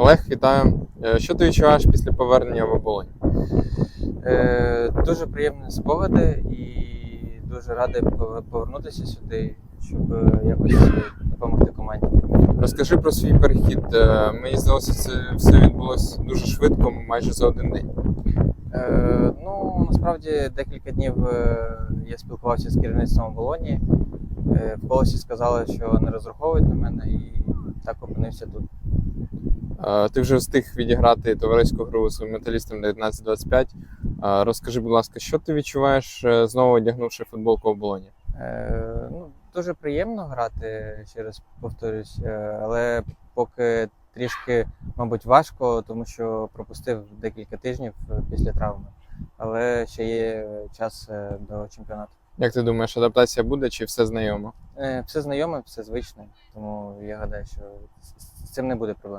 Олег, вітаю. Е, Що ти відчуваєш після повернення в оболонь? Е, дуже приємні спогади і дуже радий повернутися сюди, щоб е, якось допомогти команді. Розкажи про свій перехід. Е, Мені здалося, це все відбулося дуже швидко, майже за один день. Е, ну, насправді декілька днів я спілкувався з керівництвом оболоні. В колесі сказали, що не розраховують на мене, і так опинився тут. Ти вже встиг відіграти товариську гру з металістом 19-25. Е, Розкажи, будь ласка, що ти відчуваєш, е, знову одягнувши футболку оболоні? Е, ну, дуже приємно грати, ще раз повторюсь, е, але поки трішки, мабуть, важко, тому що пропустив декілька тижнів е, після травми. Але ще є час до чемпіонату. Як ти думаєш, адаптація буде чи все знайомо? Е, Все знайоме, все звичне, тому я гадаю, що з- цим не буде проблем.